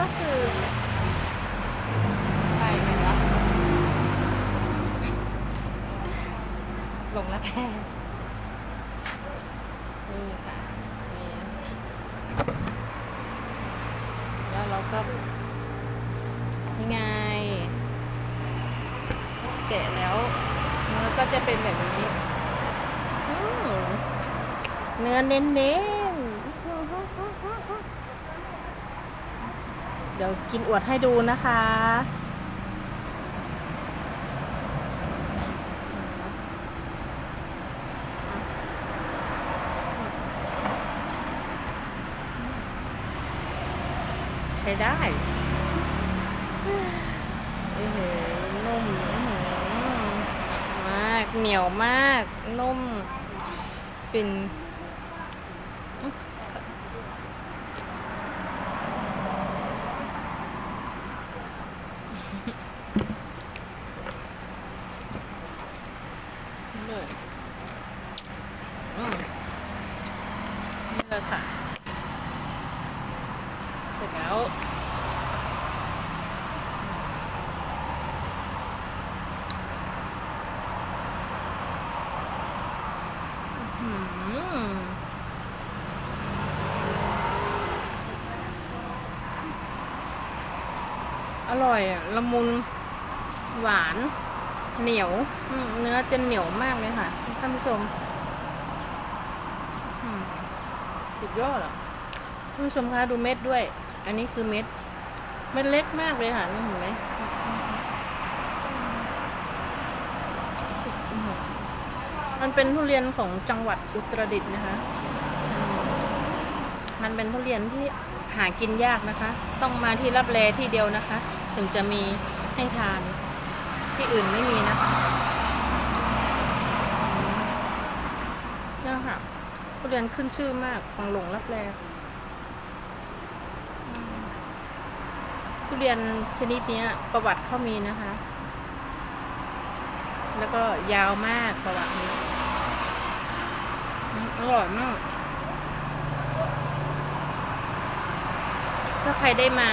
ก็คือไปไหนวะลงแล้วแพ้นี่ค่ะนี่แล้วเราก็นี่ไง แกะแล้ว เนื้อก็จะเป็นแบบนี้เนื้อเน้นๆ ดี๋ยวกินอวดให้ดูนะคะ ใช้ได้เอ้โหนุ่มมากเหนียวมาก นุ่ม ฟิน นี่ลยนี่เลยค่ะ เสร็จแล้วอื้อหืออร่อยอะละมุนหวาน เหนียวอืมเนื้อจะเหนียวมากเลยค่ะท่านผู้ชมอืมสุดยอดอะท่านผู้ชมคะดูเม็ดด้วย อันนี้คือเม็ดเม็ดเล็กมากเลยค่ะนี่เห็นไหมมันเป็นทุเรียนของจังหวัดอุตรดิตถ์นะคะอืมมันเป็นทุเรียนที่หากินยากนะคะ ต้องมาที่รับแลที่เดียวนะคะ ถึงจะมีให้ทาน ที่อื่นไม่มีนะ ค่ะทุเรียนขึ้นชื่อมากของหลงรับแลอืมทุเรียนชนิดนี้ประวัติเขามีนะคะ แล้วก็ยาวมากประวัตินี้อร่อยมากถ้าใครได้มา